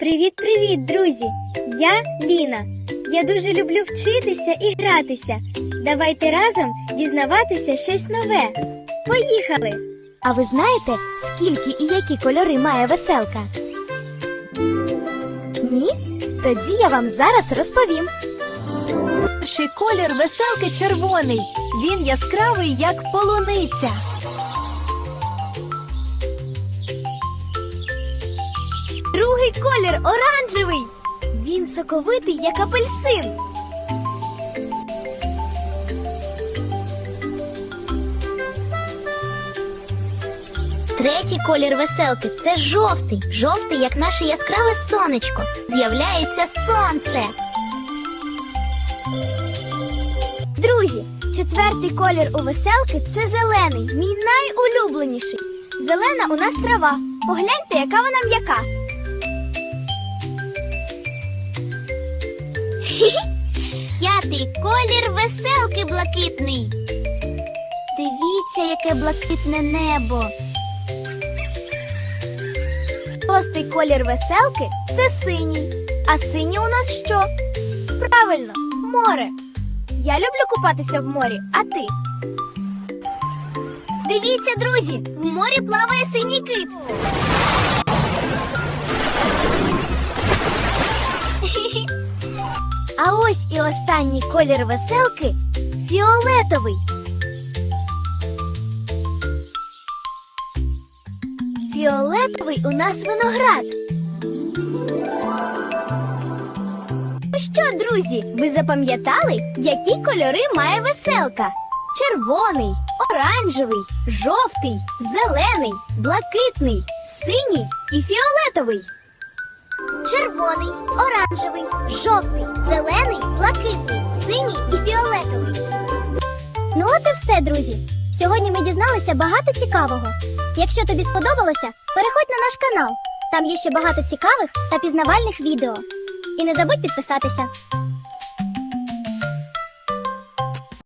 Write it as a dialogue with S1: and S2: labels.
S1: Привіт-привіт, друзі! Я Ліна. Я дуже люблю вчитися і гратися. Давайте разом дізнаватися щось нове. Поїхали!
S2: А ви знаєте, скільки і які кольори має веселка? Ні? Тоді я вам зараз розповім.
S3: Перший колір веселки червоний. Він яскравий, як полуниця.
S2: Другий колір оранжевий. Він соковитий, як апельсин. Третій колір веселки це жовтий. Жовтий, як наше яскраве сонечко. З'являється сонце. Друзі, четвертий колір у веселки це зелений, мій найулюбленіший. Зелена у нас трава. Погляньте, яка вона м'яка. П'ятий колір веселки блакитний. Дивіться, яке блакитне небо. Шостий колір веселки це синій. А синій у нас що? Правильно, море. Я люблю купатися в морі, а ти? Дивіться, друзі, в морі плаває синій кит. А ось і останній колір веселки фіолетовий. Фіолетовий у нас виноград. Ну що, друзі, ви запам'ятали, які кольори має веселка? Червоний, оранжевий, жовтий, зелений, блакитний, синій і фіолетовий. Червоний, оранжевий, жовтий, зелений, блакитний, синій і фіолетовий. Ну от і все, друзі. Сьогодні ми дізналися багато цікавого. Якщо тобі сподобалося, переходь на наш канал. Там є ще багато цікавих та пізнавальних відео. І не забудь підписатися.